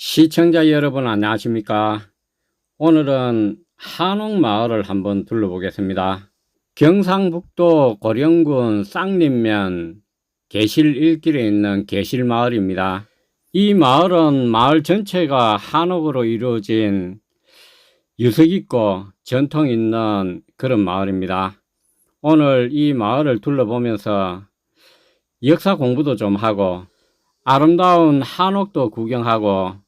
시청자 여러분 안녕하십니까? 오늘은 한옥 마을을 한번 둘러보겠습니다. 경상북도 고령군 쌍림면 계실 일길에 있는 계실 마을입니다. 이 마을은 마을 전체가 한옥으로 이루어진 유석 있고 전통 있는 그런 마을입니다. 오늘 이 마을을 둘러보면서 역사 공부도 좀 하고 아름다운 한옥도 구경하고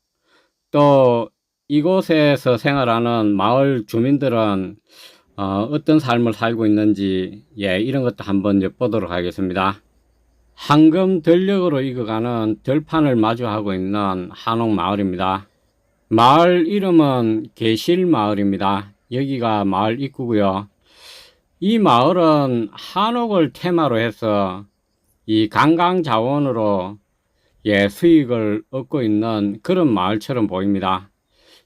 또 이곳에서 생활하는 마을 주민들은 어, 어떤 삶을 살고 있는지 예, 이런 것도 한번 엿보도록 하겠습니다. 황금 들녘으로 익어가는 들판을 마주하고 있는 한옥 마을입니다. 마을 이름은 계실 마을입니다. 여기가 마을 입구고요. 이 마을은 한옥을 테마로 해서 이 관광 자원으로 예, 수익을 얻고 있는 그런 마을처럼 보입니다.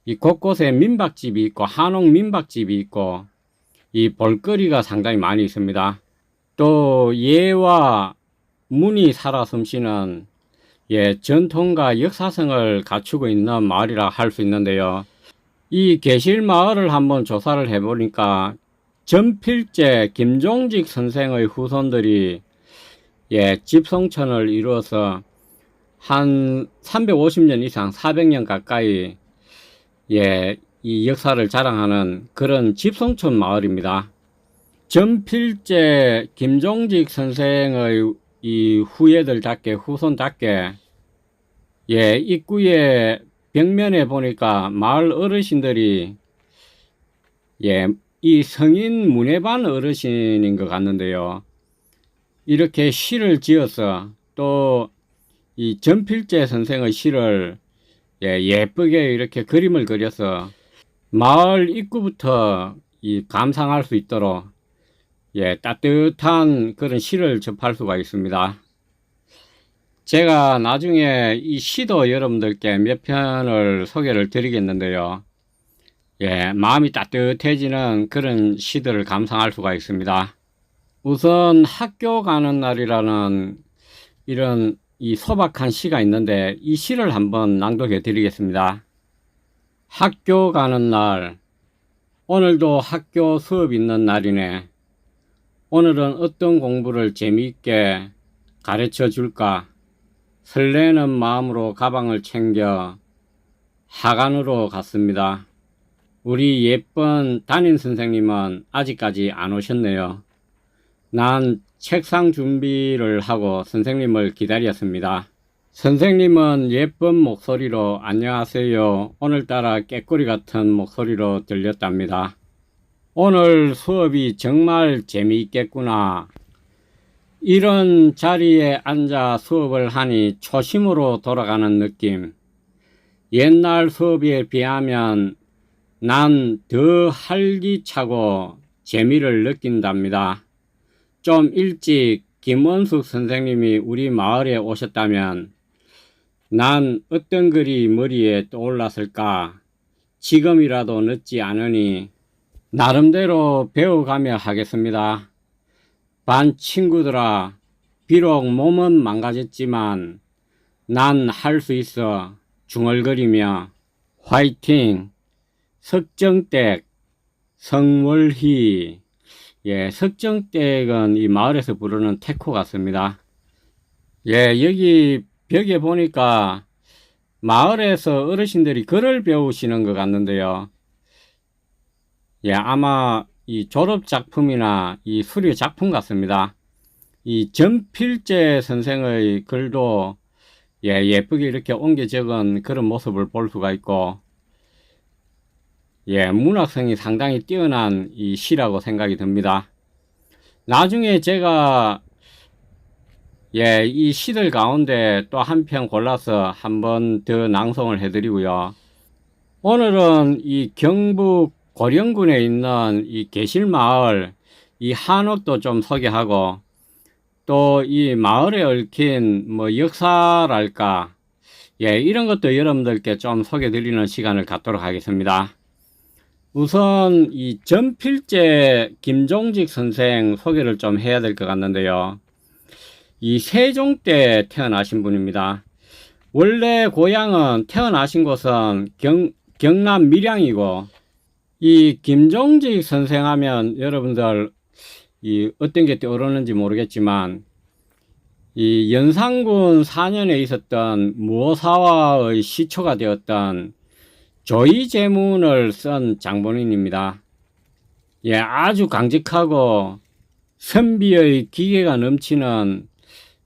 이 곳곳에 민박집이 있고 한옥 민박집이 있고 이 볼거리가 상당히 많이 있습니다. 또 예와 문이 살아 숨쉬는 예, 전통과 역사성을 갖추고 있는 마을이라 할 수 있는데요. 이 계실 마을을 한번 조사를 해보니까 전필제 김종직 선생의 후손들이 예, 집성천을 이루어서 한 350년 이상 400년 가까이 예, 이 역사를 자랑하는 그런 집성촌 마을입니다. 전필제 김종직 선생의 이 후예들답게 후손답게 예, 입구에 벽면에 보니까 마을 어르신들이 예, 이 성인 문예반 어르신인 것 같는데요. 이렇게 시를 지어서 또 이 전필재 선생의 시를 예, 예쁘게 이렇게 그림을 그려서 마을 입구부터 이 감상할 수 있도록 예, 따뜻한 그런 시를 접할 수가 있습니다. 제가 나중에 이 시도 여러분들께 몇 편을 소개를 드리겠는데요. 예, 마음이 따뜻해지는 그런 시들을 감상할 수가 있습니다. 우선 학교 가는 날이라는 이런 이 소박한 시가 있는데 이 시를 한번 낭독해 드리겠습니다. 학교 가는 날, 오늘도 학교 수업 있는 날이네. 오늘은 어떤 공부를 재미있게 가르쳐 줄까? 설레는 마음으로 가방을 챙겨 하간으로 갔습니다. 우리 예쁜 담임 선생님은 아직까지 안 오셨네요. 난 책상 준비를 하고 선생님을 기다렸습니다. 선생님은 예쁜 목소리로 안녕하세요. 오늘따라 깨꼬리 같은 목소리로 들렸답니다. 오늘 수업이 정말 재미있겠구나. 이런 자리에 앉아 수업을 하니 초심으로 돌아가는 느낌. 옛날 수업에 비하면 난 더 활기차고 재미를 느낀답니다. 좀 일찍 김원숙 선생님이 우리 마을에 오셨다면 난 어떤 글이 머리에 떠올랐을까? 지금이라도 늦지 않으니 나름대로 배워가며 하겠습니다. 반 친구들아, 비록 몸은 망가졌지만 난 할 수 있어 중얼거리며 화이팅! 석정댁, 성월희, 예, 석정댁은 이 마을에서 부르는 태코 같습니다. 예, 여기 벽에 보니까 마을에서 어르신들이 글을 배우시는 것 같는데요. 예, 아마 이 졸업 작품이나 이 수료 작품 같습니다. 이 전필재 선생의 글도 예, 예쁘게 이렇게 옮겨 적은 그런 모습을 볼 수가 있고, 예, 문학성이 상당히 뛰어난 이 시라고 생각이 듭니다. 나중에 제가 예, 이 시들 가운데 또 한 편 골라서 한 번 더 낭송을 해드리고요. 오늘은 이 경북 고령군에 있는 이 계실마을 이 한옥도 좀 소개하고 또 이 마을에 얽힌 뭐 역사랄까 예, 이런 것도 여러분들께 좀 소개 드리는 시간을 갖도록 하겠습니다. 우선 이 전필제 김종직 선생 소개를 좀 해야 될 것 같는데요. 이 세종 때 태어나신 분입니다. 원래 고향은 태어나신 곳은 경, 경남 밀양이고 이 김종직 선생 하면 여러분들 이 어떤 게 떠오르는지 모르겠지만 이 연산군 4년에 있었던 무오사와의 시초가 되었던 조이 제문을 쓴 장본인입니다. 예, 아주 강직하고 선비의 기계가 넘치는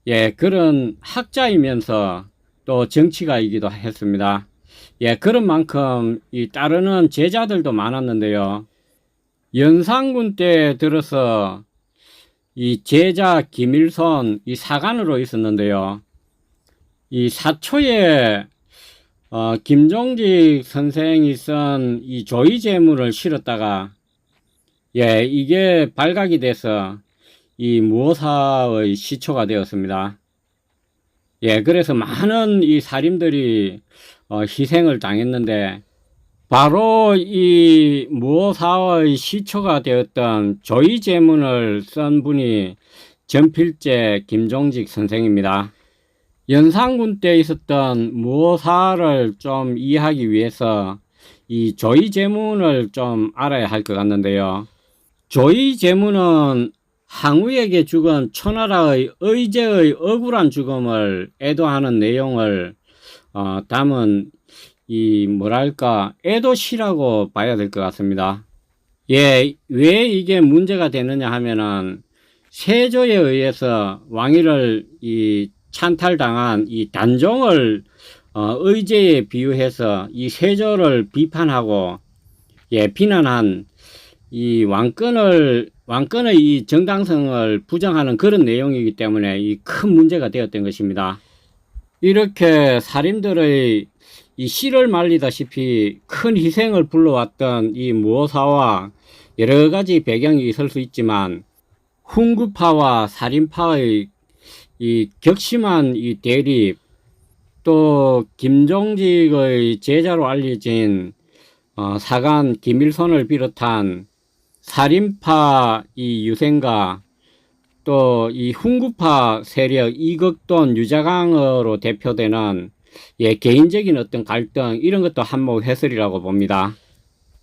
예, 그런 학자이면서 또 정치가이기도 했습니다. 예, 그런 만큼 이 따르는 제자들도 많았는데요. 연산군 때 들어서 이 제자 김일손 이 사관으로 있었는데요. 이 사초에 어, 김종직 선생이 쓴 이 조이 제문을 실었다가 예, 이게 발각이 돼서 이 무오사의 시초가 되었습니다. 예, 그래서 많은 이 사림들이 어, 희생을 당했는데 바로 이 무오사의 시초가 되었던 조이 제문을 쓴 분이 전필제 김종직 선생입니다. 연산군 때 있었던 무오사를 좀 이해하기 위해서 이 조이 제문을 좀 알아야 할 것 같는데요. 조이 제문은 항우에게 죽은 초나라의 의제의 억울한 죽음을 애도하는 내용을 어, 담은 이 뭐랄까 애도시라고 봐야 될 것 같습니다. 예, 왜 이게 문제가 되느냐 하면은 세조에 의해서 왕위를 이 찬탈당한 이 단종을 어, 의제에 비유해서 이 세조를 비판하고 예, 비난한 이 왕권을 왕권의 이 정당성을 부정하는 그런 내용이기 때문에 이 큰 문제가 되었던 것입니다. 이렇게 살인들의 이 씨를 말리다시피 큰 희생을 불러왔던 이 무오사와 여러 가지 배경이 있을 수 있지만 훈구파와 살인파의 이 격심한 이 대립 또 김종직의 제자로 알려진 어, 사관 김일손을 비롯한 살인파 이 유생가 또이 훈구파 세력 이극돈 유자강으로 대표되는 예, 개인적인 어떤 갈등 이런 것도 한몫 해설이라고 봅니다.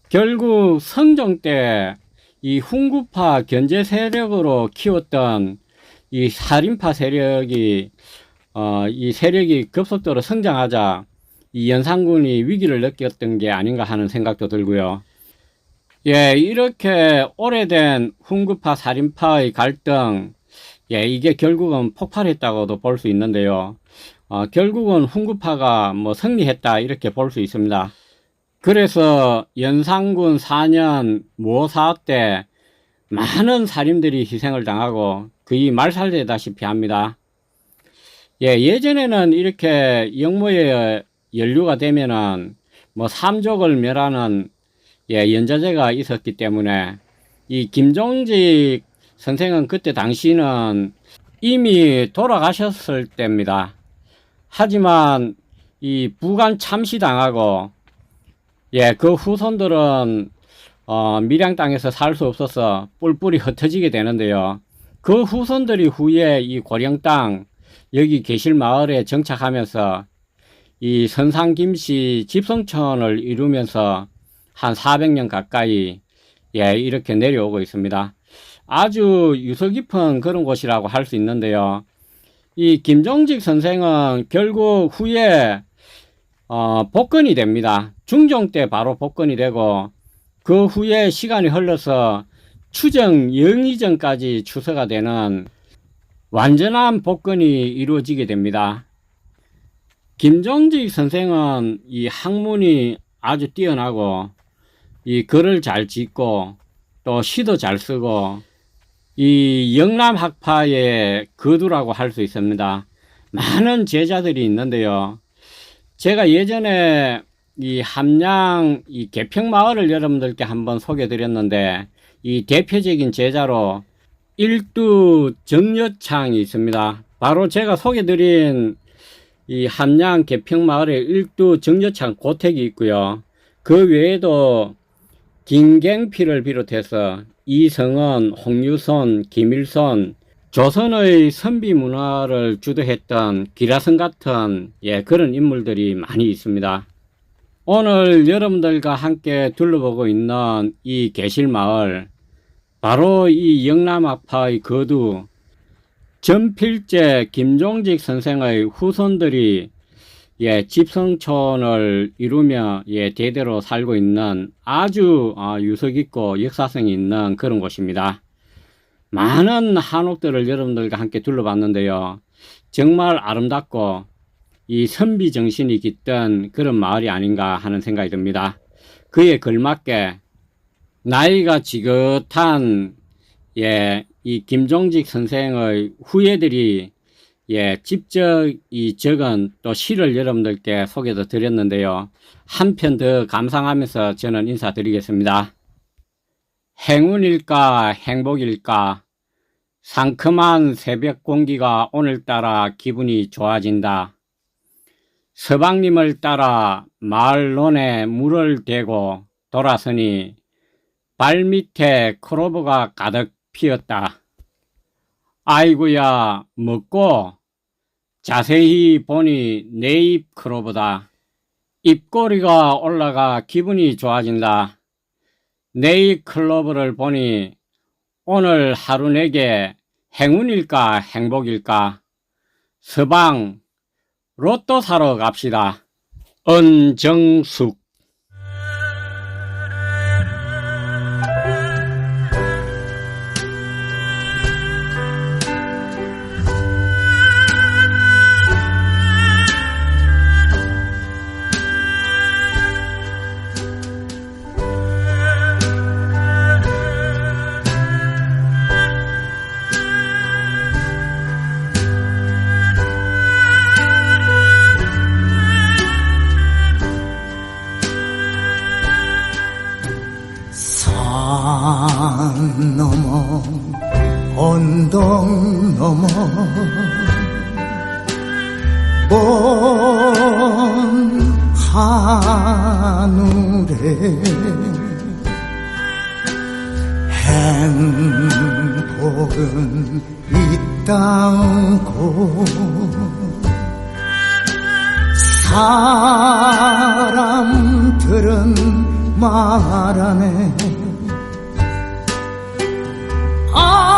결국 성종 때 이 훈구파 견제 세력으로 키웠던 이 살인파 세력이 어, 이 세력이 급속도로 성장하자 이 연산군이 위기를 느꼈던 게 아닌가 하는 생각도 들고요. 예, 이렇게 오래된 훈구파 살인파의 갈등, 예, 이게 결국은 폭발했다고도 볼 수 있는데요. 어, 결국은 훈구파가 뭐 승리했다 이렇게 볼 수 있습니다. 그래서 연산군 4년 무오사 때 많은 살인들이 희생을 당하고 거의 말살되다시피 합니다. 예, 예전에는 이렇게 영모에 연루가 되면은 뭐 삼족을 멸하는 예, 연자제가 있었기 때문에 이 김종직 선생은 그때 당시는 이미 돌아가셨을 때입니다. 하지만 이 부관 참시당하고 예, 그 후손들은 어, 밀양 땅에서 살 수 없어서 뿔뿔이 흩어지게 되는데요. 그 후손들이 후에 이 고령 땅 여기 계실 마을에 정착하면서 이 선상 김씨 집성촌을 이루면서 한 400년 가까이 예, 이렇게 내려오고 있습니다. 아주 유서 깊은 그런 곳이라고 할 수 있는데요. 이 김종직 선생은 결국 후에 어, 복권이 됩니다. 중종 때 바로 복권이 되고 그 후에 시간이 흘러서 추정 영의정까지 추서가 되는 완전한 복권이 이루어지게 됩니다. 김종직 선생은 이 학문이 아주 뛰어나고 이 글을 잘 짓고 또 시도 잘 쓰고 이 영남 학파의 거두라고 할 수 있습니다. 많은 제자들이 있는데요. 제가 예전에 이 함양 이 개평 마을을 여러분들께 한번 소개해 드렸는데 이 대표적인 제자로 일두 정여창이 있습니다. 바로 제가 소개해 드린 이 함양 개평 마을에 일두 정여창 고택이 있고요. 그 외에도 김갱필을 비롯해서 이성은, 홍유선, 김일선, 조선의 선비 문화를 주도했던 기라성 같은 예, 그런 인물들이 많이 있습니다. 오늘 여러분들과 함께 둘러보고 있는 이 계실마을 바로 이 영남학파의 거두 전필제 김종직 선생의 후손들이 예, 집성촌을 이루며 예, 대대로 살고 있는 아주 아, 유서 있고 역사성이 있는 그런 곳입니다. 많은 한옥들을 여러분들과 함께 둘러봤는데요. 정말 아름답고 이 선비 정신이 깃든 그런 마을이 아닌가 하는 생각이 듭니다. 그에 걸맞게 나이가 지긋한 예, 이 김종직 선생의 후예들이 예, 직접 이 적은 또 시를 여러분들께 소개도 드렸는데요. 한 편 더 감상하면서 저는 인사드리겠습니다. 행운일까 행복일까 상큼한 새벽 공기가 오늘따라 기분이 좋아진다. 서방님을 따라 마을론에 물을 대고 돌아서니 발밑에 크로버가 가득 피었다. 아이고야 먹고 자세히 보니 내 입 크로버다. 입꼬리가 올라가 기분이 좋아진다. 네이 클로버를 보니 오늘 하루 내게 행운일까 행복일까 서방 로또 사러 갑시다. 은정숙 먼 하늘에 행복은 있다고 사람들은 말하네. 아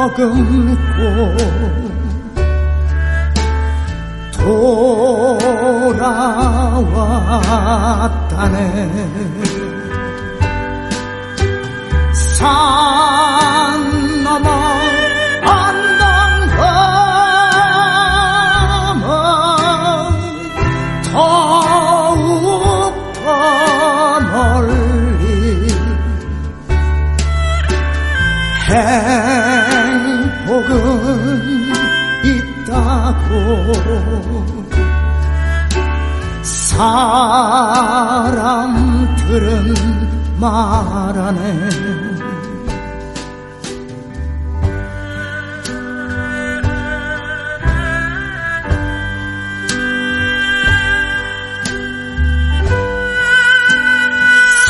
머금고 돌아왔다네. 산 말하네.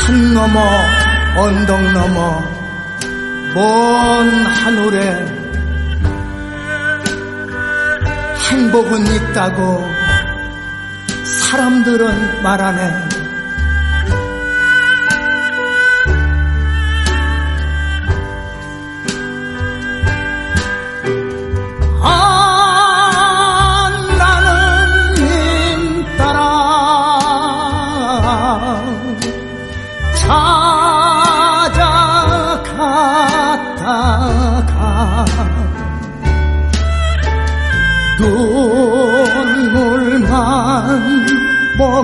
산 넘어 언덕 넘어 먼 하늘에 행복은 있다고 사람들은 말하네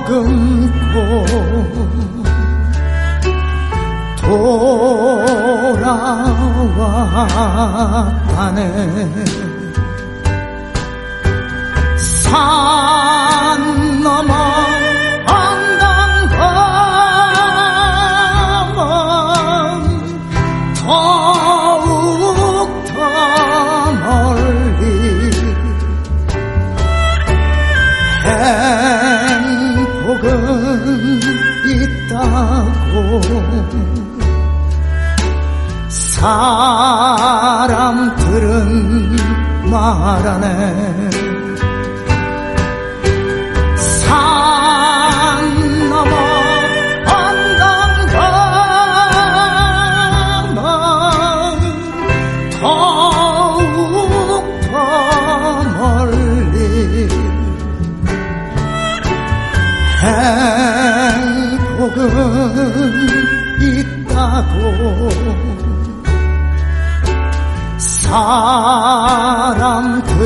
머금고 돌아왔다네. 산 말하네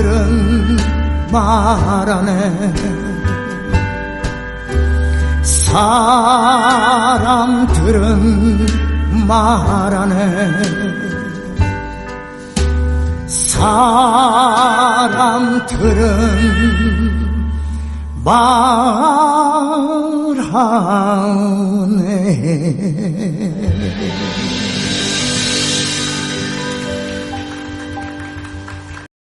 사람들은 말하네. 사람들은 말하네. 사람들은 말하네